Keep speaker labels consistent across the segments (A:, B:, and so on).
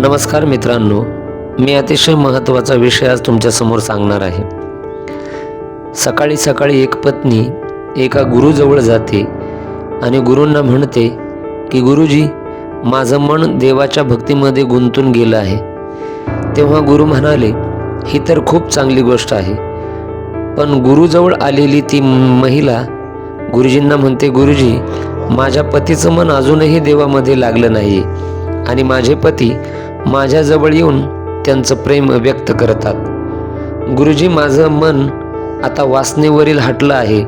A: नमस्कार मित्रांनो मी अतिशय महत्त्वाचा विषय आज तुमच्यासमोर सांगणार आहे. सकाळी सकाळी एक पत्नी एका गुरुजवळ जाते आणि गुरूंना म्हणते की गुरुजी माझं मन देवाच्या भक्तीमध्ये गुंतून गेलं आहे. तेव्हा गुरु म्हणाले ही तर खूप चांगली गोष्ट आहे. पण गुरुजवळ आलेली ती महिला गुरुजींना म्हणते गुरुजी माझ्या पतीचं मन अजूनही देवामध्ये लागलं नाही आणि माझे पती माझ्याजवळ येऊन त्यांचं प्रेम व्यक्त करतात. गुरुजी माझं मन आता वासनेवरील हटलं आहे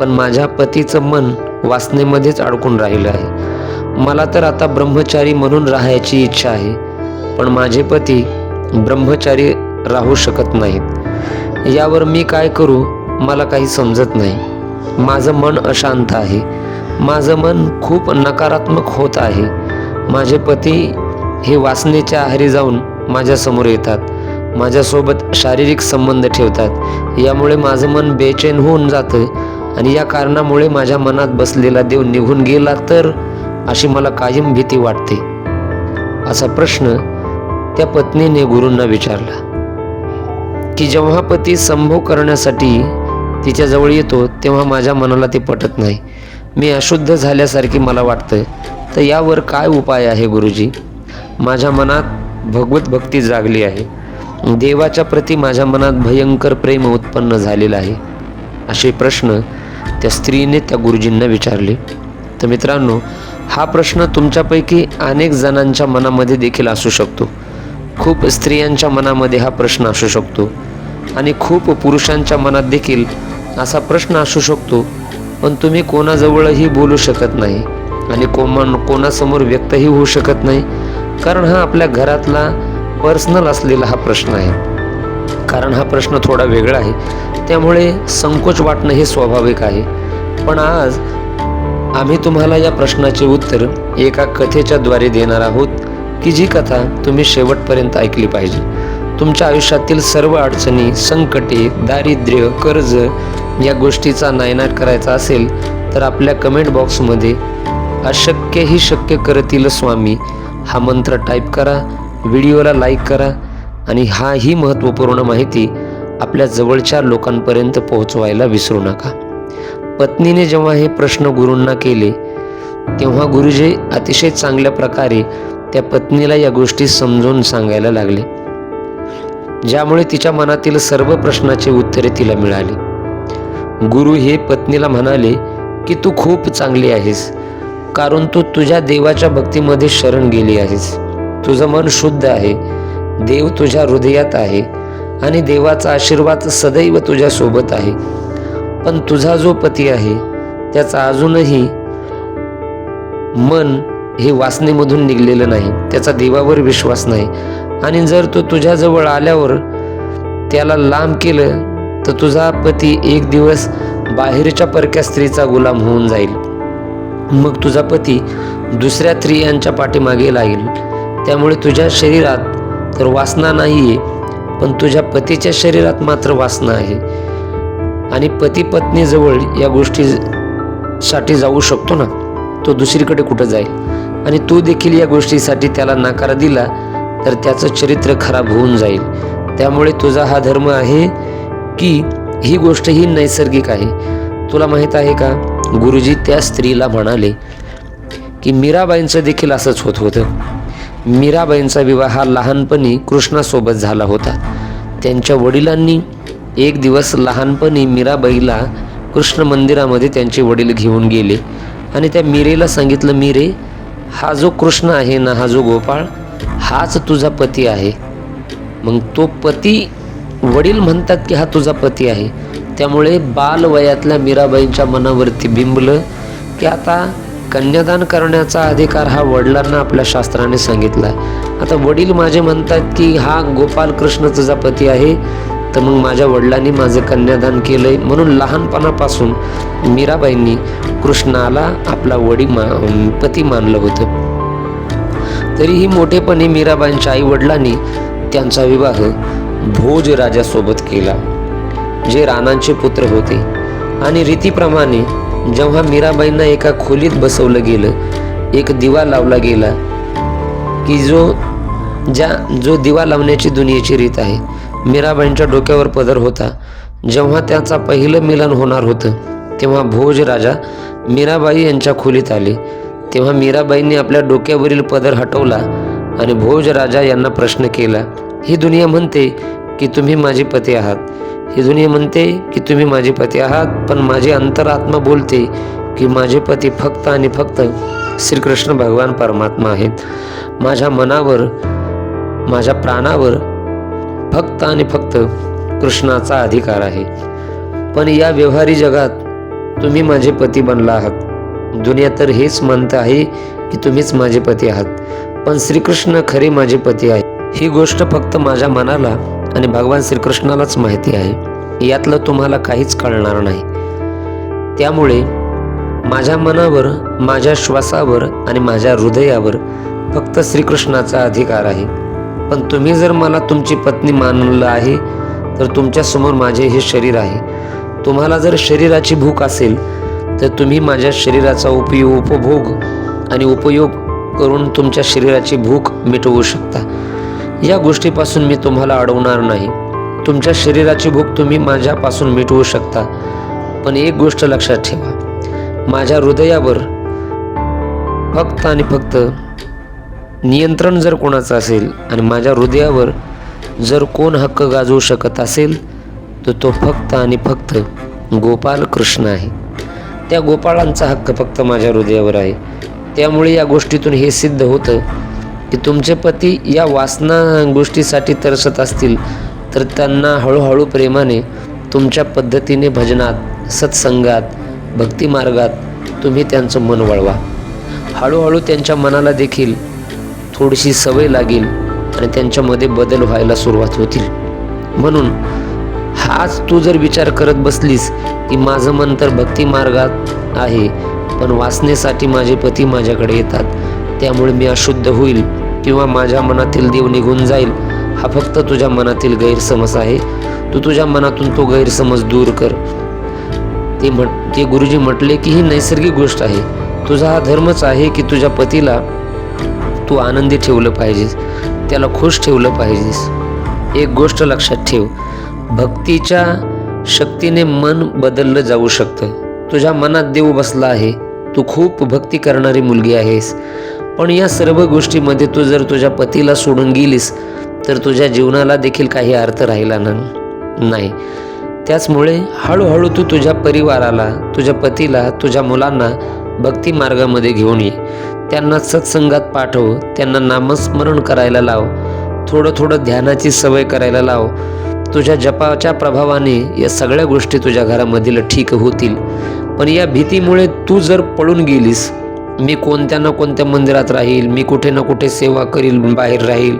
A: पण माझ्या पतीचं मन वासनेमध्येच अडकून राहिलं आहे. मला तर आता ब्रह्मचारी म्हणून राहायची इच्छा आहे पण माझे पती ब्रह्मचारी राहू शकत नाहीत. यावर मी काय करू मला काही समजत नाही. माझं मन अशांत आहे. माझं मन खूप नकारात्मक होत आहे. माझे पती हे वासनेच्या आहारी जाऊन माझ्यासमोर येतात. माझ्यासोबत शारीरिक संबंध ठेवतात. यामुळे माझं मन बेचैन होऊन जातं आणि या कारणामुळे माझ्या मनात बसलेला देव निघून गेला तर अशी मला कायम भीती वाटते. असा प्रश्न त्या पत्नीने गुरूंना विचारला. की जेव्हा पती संभोग करण्यासाठी तिच्याजवळ येतो तेव्हा माझ्या मनाला ते पटत नाही. मी अशुद्ध झाल्यासारखी मला वाटतं. तर यावर काय उपाय आहे गुरुजी? माझ्या मनात भगवत भक्ती जागली आहे. देवाच्या प्रती माझ्या मनात भयंकर प्रेम उत्पन्न झालेलं आहे. असे प्रश्न त्या स्त्रीने त्या गुरुजींना विचारले. तर मित्रांनो हा प्रश्न तुमच्यापैकी अनेक जणांच्या मनामध्ये देखील असू शकतो. खूप स्त्रियांच्या मनामध्ये हा प्रश्न असू शकतो. आणि खूप पुरुषांच्या मनात देखील असा प्रश्न असू शकतो. पण तुम्ही कोणाजवळही बोलू शकत नाही. आणि कोमा कोणासमोर व्यक्तही होऊ शकत नाही. कारण हा आपल्या घरातला पर्सनल असलेला हा प्रश्न आहे. कारण हा प्रश्न थोडा वेगळा आहे. त्यामुळे संकोच वाटणं हे स्वाभाविक आहे. पण आज आम्ही तुम्हाला या प्रश्नाचे उत्तर एका कथेच्या द्वारे देणार आहोत की जी कथा तुम्ही शेवटपर्यंत ऐकली पाहिजे. तुमच्या आयुष्यातील सर्व अडचणी संकटे दारिद्र्य कर्ज या गोष्टीचा नायनाट करायचा असेल तर आपल्या कमेंट बॉक्समध्ये अशक्य ही शक्य करतील स्वामी हा मंत्र टाईप करा व्हिडिओला लाईक करा आणि हा ही महत्त्वपूर्ण माहिती आपल्या जवळच्या लोकांपर्यंत पोहोचवायला विसरू नका. पत्नीने जेव्हा हे प्रश्न गुरूंना केले तेव्हा गुरुजी अतिशय चांगल्या प्रकारे त्या पत्नीला या गोष्टी समजून सांगायला लागले. ज्यामुळे तिच्या मनातील सर्व प्रश्नाचे उत्तरे तिला मिळाली. गुरु हे पत्नीला म्हणाले की तू खूप चांगली आहेस. कारण तू तुझ्या देवाच्या भक्तीमध्ये शरण गेली आहेस. तुझं मन शुद्ध आहे. देव तुझ्या हृदयात आहे आणि देवाचा आशीर्वाद सदैव तुझ्या सोबत आहे. पण तुझा जो पती आहे त्याचा अजूनही मन हे वासनेमधून निघलेलं नाही. त्याचा देवावर विश्वास नाही. आणि जर तो तुझ्याजवळ आल्यावर त्याला लांब केलं तर तुझा पती एक दिवस बाहेरच्या परक्या स्त्रीचा गुलाम होऊन जाईल. मग तुझा पती दुसऱ्या स्त्रियांच्या पाठीमागे लागेल. त्यामुळे तुझ्या शरीरात तर वासना नाही आहे पण तुझ्या पतीच्या शरीरात मात्र वासना आहे. आणि पती पत्नीजवळ या गोष्टीसाठी जाऊ शकतो ना तो दुसरीकडे कुठं जाईल? आणि तू देखील या गोष्टीसाठी त्याला नकार दिला तर त्याचं चरित्र खराब होऊन जाईल. त्यामुळे तुझा हा धर्म आहे की ही गोष्ट ही नैसर्गिक आहे. तुला माहीत आहे का? गुरुजी त्या स्त्रीला म्हणाले की मीराबाईंचं देखील असंच होत होतं. मीराबाईंचा विवाह हा लहानपणी कृष्णासोबत झाला होता. त्यांच्या वडिलांनी एक दिवस लहानपणी मीराबाईला कृष्ण मंदिरामध्ये त्यांचे वडील घेऊन गेले आणि त्या मीरेला सांगितलं मीरे हा जो कृष्ण आहे ना हा जो गोपाळ हाच तुझा पती आहे. मग तो पती वडील म्हणतात की हा तुझा पती आहे. त्यामुळे बालवयातल्या मीराबाईंच्या मनावरती बिंबलं की आता कन्यादान करण्याचा अधिकार हा वडिलांना आपल्या शास्त्राने सांगितला. आता वडील माझे म्हणतात की हा गोपाल कृष्ण तुझा पती आहे तर मग माझ्या वडिलांनी माझं कन्यादान केलंय. म्हणून लहानपणापासून मीराबाईंनी कृष्णाला आपला वडी मा पती मानलं होतं. तरीही मोठेपणी मीराबाईंच्या आई वडिलांनी त्यांचा विवाह भोज राजासोबत केला. जे राणांचे पुत्र होते आणि रीतीप्रमाणे जेव्हा मीराबाईंना एका खोलीत बसवलं गेलं एक दिवा लावला गेला की जो ज्या जो दिवा लावण्याची दुनियेची रीत आहे मीराबाईंच्या डोक्यावर पदर होता. जेव्हा त्याचा पहिलं मिलन होणार होतं तेव्हा भोज राजा मीराबाई यांच्या खोलीत आले. तेव्हा मीराबाईंनी आपल्या डोक्यावरील पदर हटवला आणि भोज राजा यांना प्रश्न केला ही दुनिया म्हणते की तुम्ही माझे पती आहात. ही दुनिया म्हणते की तुम्ही माझे पती आहात पण माझी अंतरात्मा बोलते की माझे पती फक्त आणि फक्त श्रीकृष्ण भगवान परमात्मा आहेत. माझ्या मनावर माझ्या प्राणावर फक्त आणि फक्त कृष्णाचा अधिकार आहे. पण या व्यवहारी जगात तुम्ही माझे पती बनला आहात. दुनिया तर हेच म्हणत आहे की तुम्हीच माझे पती आहात. पण श्रीकृष्ण खरे माझे पती आहेत. ही गोष्ट फक्त माझ्या मनाला आणि भगवान श्रीकृष्णालाच माहिती आहे. यातलं तुम्हाला काहीच कळणार नाही. त्यामुळे माझ्या मनावर माझ्या श्वासावर आणि माझ्या हृदयावर फक्त श्रीकृष्णाचा अधिकार आहे. पण तुम्ही जर मला तुमची पत्नी मानलं आहे तर तुमच्यासमोर माझे हे शरीर आहे. तुम्हाला जर शरीराची भूक असेल तर तुम्ही माझ्या शरीराचा उपयोग उपभोग आणि उपयोग करून तुमच्या शरीराची भूक मिटवू शकता. या गोष्टीपासून मी तुम्हाला अडवणार नाही. तुमच्या शरीराची भूक तुम्ही माझ्यापासून मिटवू शकता. पण एक गोष्ट लक्षात ठेवा. माझ्या हृदयावर फक्त आणि फक्त नियंत्रण जर कोणाचं असेल आणि माझ्या हृदयावर जर कोण हक्क गाजवू शकत असेल तर तो फक्त आणि फक्त गोपाल कृष्ण आहे. त्या गोपाळांचा हक्क फक्त माझ्या हृदयावर आहे. त्यामुळे या गोष्टीतून हे सिद्ध होतं की तुमचे पती या वासना गोष्टीसाठी तरसत असतील तर त्यांना हळूहळू प्रेमाने तुमच्या पद्धतीने भजनात सत्संगात भक्तिमार्गात तुम्ही त्यांचं मन वळवा. हळूहळू त्यांच्या मनाला देखील थोडीशी सवय लागेल आणि त्यांच्यामध्ये बदल व्हायला सुरुवात होतील. म्हणून हाच तू जर विचार करत बसलीस की माझं मन तर भक्ती मार्गात आहे पण वाचनेसाठी माझे पती माझ्याकडे येतात त्यामुळे मी अशुद्ध होईल. किंवा माझ्या मनातील देव निघून जाईल हा फक्त तुझ्या मनातील गैरसमज आहे. तू तुझ्या मनातून तो गैरसमज दूर कर. ते म्हट ते गुरुजी म्हटले की ही नैसर्गिक गोष्ट आहे. तुझा हा धर्मच आहे की तुझ्या पतीला तू आनंदी ठेवलं पाहिजेस त्याला खुश ठेवलं पाहिजेस. एक गोष्ट लक्षात ठेव भक्तीच्या शक्तीने मन बदललं जाऊ शकतं. तुझ्या मनात देव बसला आहे तू खूप भक्ती करणारी मुलगी आहेस. पण या सर्व गोष्टीमध्ये तू जर तुझ्या पतीला सोडून गेलीस तर तुझ्या जीवनाला देखील काही अर्थ राहिला ना नाही. त्याचमुळे हळूहळू तू तुझ्या परिवाराला तुझ्या पतीला तुझ्या मुलांना भक्ती मार्गामध्ये घेऊन ये. त्यांना सत्संगात पाठव त्यांना नामस्मरण करायला लाव थोडं थोडं ध्यानाची सवय करायला लाव. तुझ्या जपाच्या प्रभावाने या सगळ्या गोष्टी तुझ्या घरामधील ठीक होतील. पण या भीतीमुळे तू जर पळून गेलीस मी कोणत्या ना कोणत्या मंदिरात राहील मी कुठे ना कुठे सेवा करील बाहेर राहील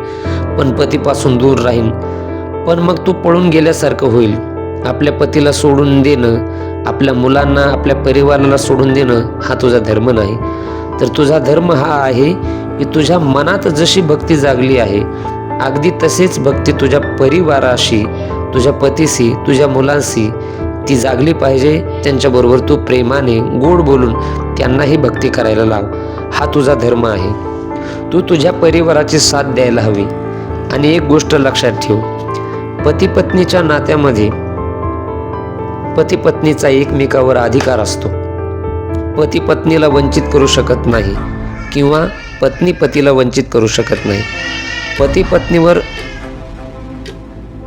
A: पण पतीपासून दूर राहील. पण मग तू पळून गेल्यासारखं होईल. आपल्या पतीला सोडून देणं आपल्या मुलांना आपल्या परिवाराला सोडून देणं हा तुझा धर्म नाही. तर तुझा धर्म हा आहे की तुझ्या मनात जशी भक्ती जागली आहे अगदी तसेच भक्ती तुझ्या परिवाराशी तुझ्या पतीशी तुझ्या मुलांशी ती जागली पाहिजे त्यांच्याबरोबर तू प्रेमाने गोड बोलून त्यांनाही भक्ती करायला लाव. हा तुझा धर्म आहे. तू तुझ्या परिवाराची साथ द्यायला हवी. आणि एक गोष्ट लक्षात ठेव. पती पत्नीच्या नात्यामध्ये पती पत्नीचा एकमेकावर अधिकार असतो. पती पत्नीला वंचित करू शकत नाही किंवा पत्नी पतीला वंचित करू शकत नाही. पती पत्नीवर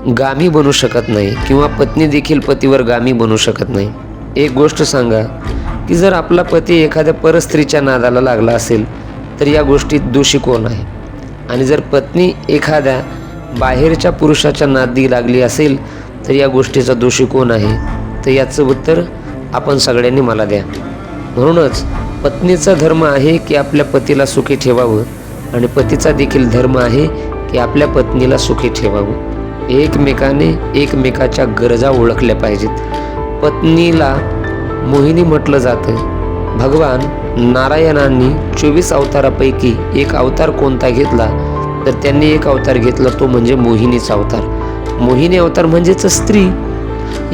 A: गामी बनू शकत नाही किंवा पत्नी देखील पतीवर गामी बनू शकत नाही. एक गोष्ट सांगा की जर आपला पती एखाद्या परस्त्रीच्या नादाला लागला असेल तर या गोष्टीत दोषी कोण आहे? आणि जर पत्नी एखाद्या बाहेरच्या पुरुषाच्या नादी लागली असेल तर या गोष्टीचा दोषी कोण आहे? तर याचं उत्तर आपण सगळ्यांनी मला द्या. म्हणूनच पत्नीचा धर्म आहे की आपल्या पतीला सुखी ठेवावं आणि पतीचा देखील धर्म आहे की आपल्या पत्नीला सुखी ठेवावं. एकमेकाने एकमेकाच्या गरजा ओळखल्या पाहिजेत. पत्नीला मोहिनी म्हटलं जातं भगवान नारायणांनी चोवीस अवतारापैकी एक अवतार कोणता घेतला? तर त्यांनी एक अवतार घेतला तो म्हणजे मोहिनीचा अवतार. मोहिनी अवतार म्हणजेच स्त्री.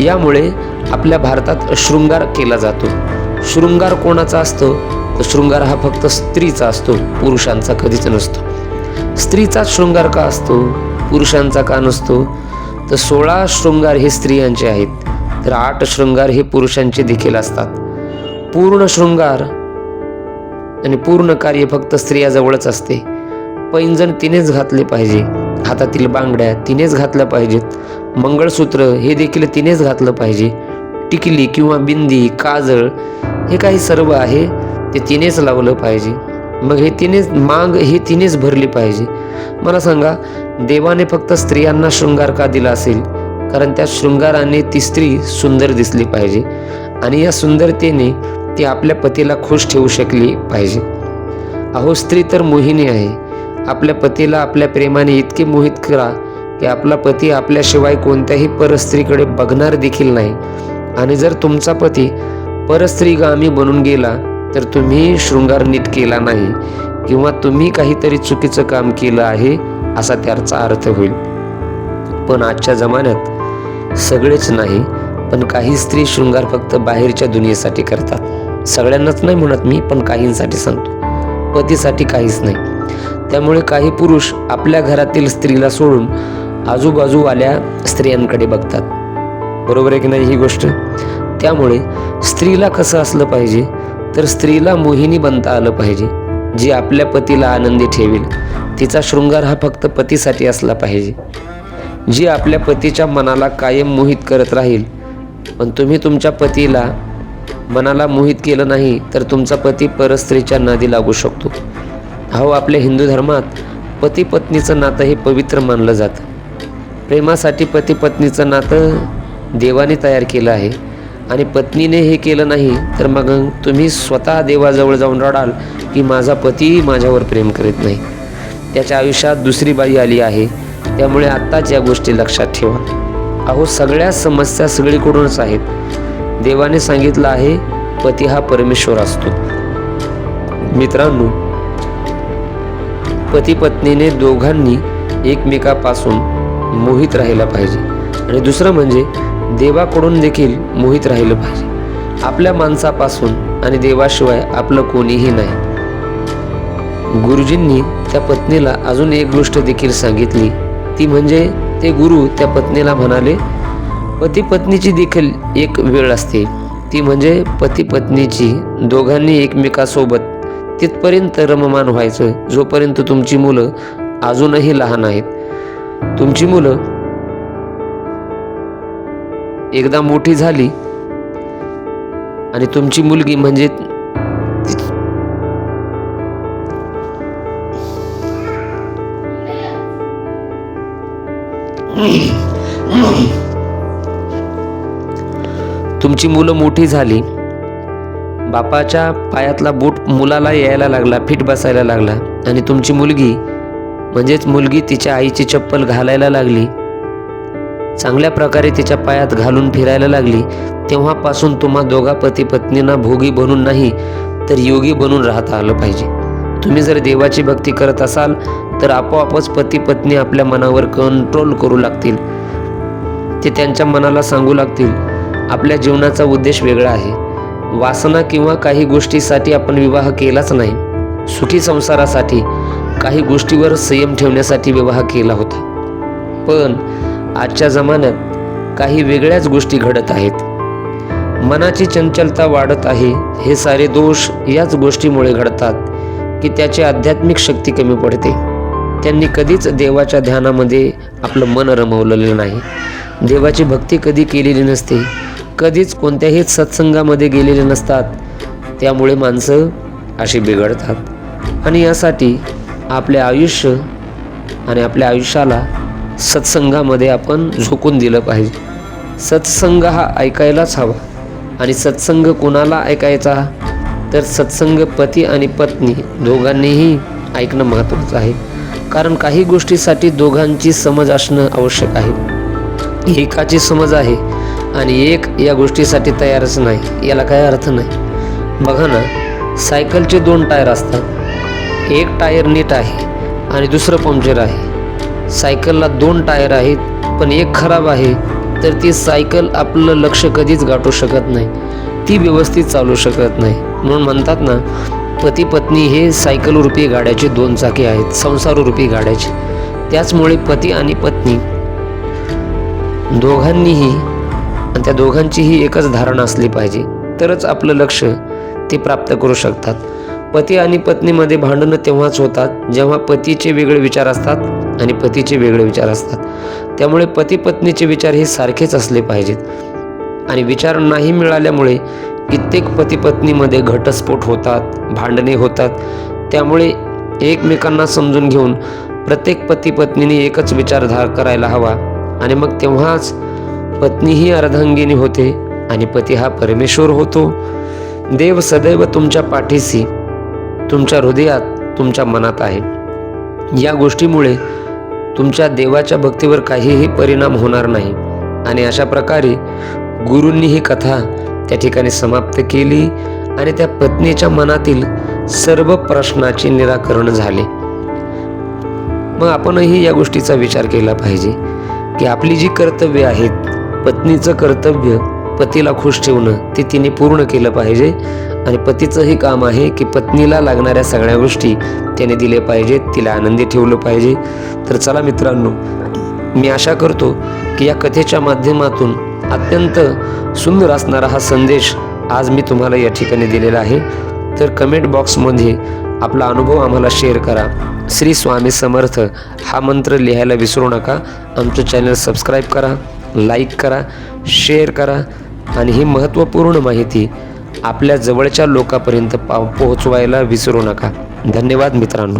A: यामुळे आपल्या भारतात शृंगार केला जातो. शृंगार कोणाचा असतो? तर शृंगार हा फक्त स्त्रीचा असतो पुरुषांचा कधीच नसतो. स्त्रीचा शृंगार का असतो? पुरुषांचा का नसतो? तर सोळा शृंगार हे स्त्रियांचे आहेत. तर आठ शृंगार हे पुरुषांचे देखील असतात. पूर्ण शृंगार आणि पूर्ण कार्य फक्त स्त्रियाजवळच असते. पैंजण तिनेच घातले पाहिजे. हातातील बांगड्या तिनेच घातल्या पाहिजेत. मंगळसूत्र हे देखील तिनेच घातलं पाहिजे. टिकली किंवा बिंदी काजळ हे काही सर्व आहे ते तिनेच लावलं पाहिजे. मग हे तिनेच माग ही तिनेच भरली पाहिजे. मला सांगा देवाने फक्त स्त्रियांना शृंगार का दिला असेल? कारण त्या शृंगाराने ती स्त्री सुंदर दिसली पाहिजे. आणि या सुंदरतेने ती आपल्या पतीला खुश ठेवू शकली पाहिजे. अहो स्त्री तर मोहिनी आहे. आपल्या पतीला आपल्या प्रेमाने इतके मोहित करा की आपला पती आपल्याशिवाय कोणत्याही परस्त्रीकडे बघणार देखील नाही. आणि जर तुमचा पती परस्त्रीगामी बनून गेला तर तुम्ही शृंगार नीट केला नाही किंवा तुम्ही काहीतरी चुकीचं काम केलं आहे असा त्याचा अर्थ होईल. पण आजच्या जमान्यात सगळेच नाही पण काही स्त्री शृंगार फक्त बाहेरच्या दुनियेसाठी करतात. सगळ्यांनाच नाही म्हणत मी पण काहींसाठी सांगतो. पतीसाठी काहीच नाही. त्यामुळे काही पुरुष आपल्या घरातील स्त्रीला सोडून आजूबाजूवाल्या स्त्रियांकडे बघतात. बरोबर आहे की नाही ही गोष्ट? त्यामुळे स्त्रीला कसं असलं पाहिजे? तर स्त्रीला मोहिनी बनता आलं पाहिजे जी आपल्या पतीला आनंदी ठेवेल. तिचा शृंगार हा फक्त पतीसाठी असला पाहिजे. जी आपल्या पतीच्या मनाला कायम मोहित करत राहील पण तुम्ही तुमच्या पतीला मनाला मोहित केलं नाही तर तुमचा पती परस्त्रीच्या नादी लागू शकतो. अहो आपल्या हिंदू धर्मात पती पत्नीचं नातं हे पवित्र मानलं जातं. प्रेमासाठी पती पत्नीचं नातं देवाने तयार केलं आहे. आणि पत्नीने हे केलं नाही तर मग तुम्ही स्वतः देवाजवळ जाऊन रडाल की माझा पती माझ्यावर प्रेम करीत नाही. त्याच्या आयुष्यात दुसरी बाई आली आहे. त्यामुळे आत्ताच या गोष्टी लक्षात ठेवा. अहो सगळ्या समस्या सगळीकडूनच आहेत. देवाने सांगितलं आहे पती हा परमेश्वर असतो. मित्रांनो पती पत्नीने दोघांनी एकमेकापासून मोहित राहिला पाहिजे. आणि दुसरं म्हणजे देवाकडून देखील मोहित राहिलं पाहिजे. आपल्या माणसापासून आणि देवाशिवाय आपलं कोणीही नाही. गुरुजींनी त्या पत्नीला अजून एक गोष्ट देखील सांगितली. ती म्हणजे ते गुरु त्या पत्नीला म्हणाले पती पत्नीची देखील एक वेळ असते. ती म्हणजे पती पत्नीची दोघांनी एकमेकासोबत तिथपर्यंत रममान व्हायचं. जोपर्यंत तुमची मुलं अजूनही लहान आहेत. तुमची मुलं एकदा मोठी झाली आणि तुमची मुलगी म्हणजे तुमची मुलं मोठी झाली. बापाच्या पायातला बूट मुलाला यायला लागला फिट बसायला लागला. आणि तुमची मुलगी म्हणजेच मुलगी तिच्या आईची चप्पल घालायला लागली. चांगल्या प्रकारे तिच्या पायात घालून फिरायला लागली. तेव्हापासून तुम्हा दोघा पती पत्नींना भोगी बनून नाही तर योगी बनून राहता आलं पाहिजे. तुम्ही जर देवाची भक्ती करत असाल तर आपोआपच पती पत्नी आपल्या मनावर कंट्रोल करू लागतील. ते त्यांच्या मनाला सांगू लागतील आपल्या जीवनाचा उद्देश वेगळा आहे. वासना किंवा काही गोष्टीसाठी आपण विवाह केलाच नाही. सुखी संसारासाठी काही गोष्टीवर संयम ठेवण्यासाठी विवाह केला होता. पण आजच्या जमान्यात काही वेगळ्याच गोष्टी घडत आहेत. मनाची चंचलता वाढत आहे. हे सारे दोष याच गोष्टीमुळे घडतात की त्याची आध्यात्मिक शक्ती कमी पडते. त्यांनी कधीच देवाच्या ध्यानामध्ये आपलं मन रमवलेलं नाही. देवाची भक्ती कधी केलेली नसते. कधीच कोणत्याही सत्संगामध्ये गेलेले नसतात. त्यामुळे माणसं अशी बिघडतात. आणि यासाठी आपले आयुष्य आणि आपल्या आयुष्याला सत्संगामध्ये आपण झोकून दिलं पाहिजे. सत्संग हा ऐकायलाच हवा. आणि सत्संग कोणाला ऐकायचा? तर सत्संग पती आणि पत्नी दोघांनीही ऐकणं महत्त्वाचं आहे. कारण काही गोष्टीसाठी दोघांची समज असणं आवश्यक आहे. एकाची समज आहे आणि एक या गोष्टीसाठी तयारच नाही. याला काही अर्थ नाही. बघा ना सायकलचे दोन टायर असतात. एक टायर नीट आहे आणि दुसरं पंक्चर आहे. सायकलला दोन टायर आहेत पण एक खराब आहे तर ती सायकल आपलं लक्ष कधीच गाठू शकत नाही. ती व्यवस्थित चालू शकत नाही. म्हणून म्हणतात ना पती पत्नी हे सायकल रूपी गाड्याचे दोन चाके आहेत संसार रूपी गाड्याचे. त्याचमुळे पती आणि पत्नी दोघांनीही आणि त्या दोघांचीही एकच धारणा असली पाहिजे. तरच आपलं लक्ष ते प्राप्त करू शकतात. पती आणि पत्नीमध्ये भांडणं तेव्हाच होतात जेव्हा पतीचे वेगळे विचार असतात आणि पतीचे वेगळे विचार असतात. त्यामुळे पती पत्नीचे विचार हे सारखेच असले पाहिजेत. आणि विचार नाही मिळाल्यामुळे कित्येक पती पत्नीमध्ये घटस्फोट होतात भांडणे होतात. त्यामुळे एकमेकांना समजून घेऊन प्रत्येक पती पत्नीने एकच विचारधार करायला हवा. आणि मग तेव्हाच पत्नी ही अर्धांगिनी होते आणि पती हा परमेश्वर होतो. देव सदैव तुमच्या पाठीशी तुमच्या हृदयात तुमच्या मनात आहे. या गोष्टीमुळे तुमच्या देवाच्या भक्तीवर काहीही परिणाम होणार नाही. आणि अशा प्रकारे गुरूंनी ही कथा त्या ठिकाणी समाप्त केली आणि त्या पत्नीच्या मनातील सर्व प्रश्नाचे निराकरण झाले. मग आपणही या गोष्टीचा विचार केला पाहिजे की आपली जी कर्तव्य आहेत पत्नीचं कर्तव्य पतीला खुश ठेवणं ते तिने पूर्ण केलं पाहिजे. आणि पतीचंही काम आहे की पत्नीला लागणाऱ्या सगळ्या गोष्टी त्याने दिले पाहिजेत तिला आनंदी ठेवलं पाहिजे. तर चला मित्रांनो मी आशा करतो की या कथेच्या माध्यमातून अत्यंत सुंदर असणारा हा संदेश आज मी तुम्हाला या ठिकाणी दिलेला आहे. तर कमेंट बॉक्समध्ये आपला अनुभव आम्हाला शेअर करा. श्री स्वामी समर्थ हा मंत्र लिहायला विसरू नका. आमचं चॅनल सबस्क्राईब करा लाईक करा शेअर करा. आणि ही महत्त्वपूर्ण माहिती आपल्या जवळच्या लोकांपर्यंत पा पोहोचवायला विसरू नका. धन्यवाद मित्रांनो.